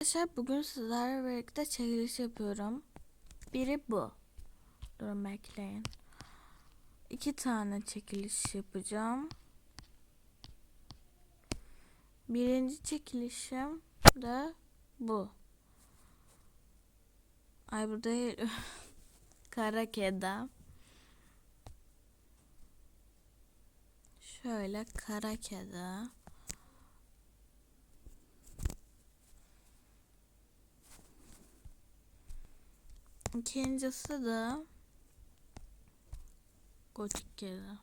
Arkadaşlar bugün sizlerle birlikte çekiliş yapıyorum. Biri bu. Durun bekleyin. İki tane çekiliş yapacağım. Birinci çekilişim de bu. Ay bu. Kara kedi. Şöyle kara kedi. İkincisi de gotik kedi.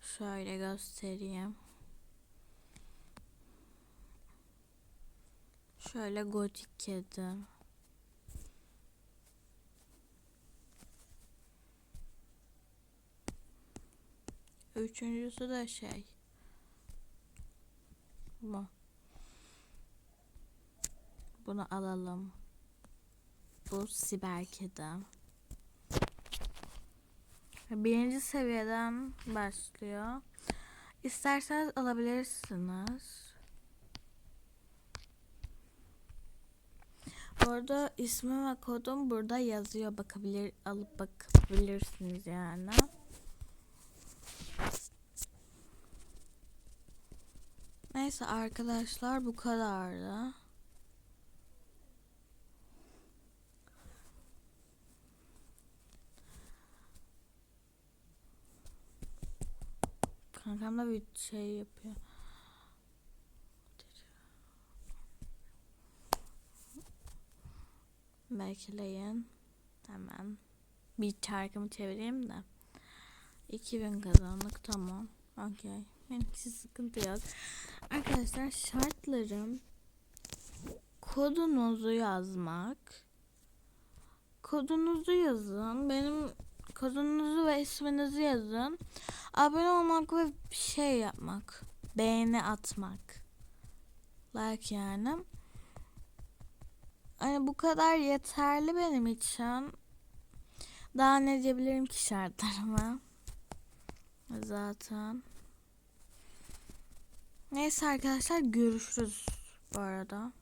Şöyle göstereyim. Şöyle gotik kedi. Üçüncüsü de şey. Bu. Bunu alalım. Bu siber kedi. Birinci seviyeden başlıyor. İsterseniz alabilirsiniz. Bu arada ismi ve kodum burada yazıyor. Bakabilir, alıp bakabilirsiniz yani. Neyse arkadaşlar bu kadardı. Kankam da bir şey yapıyor. Bekleyin. Hemen. Bir çarkımı çevireyim de. 2000 kazandık tamam. Okey. Hiç sıkıntı yok. Arkadaşlar şartlarım kodunuzu yazmak. Kodunuzu yazın. Benim kodunuzu ve isminizi yazın. Abone olmak ve şey yapmak. Beğeni atmak. Like yani. Hani bu kadar yeterli benim için. Daha ne diyebilirim ki şartlarıma? Zaten. Neyse arkadaşlar görüşürüz bu arada.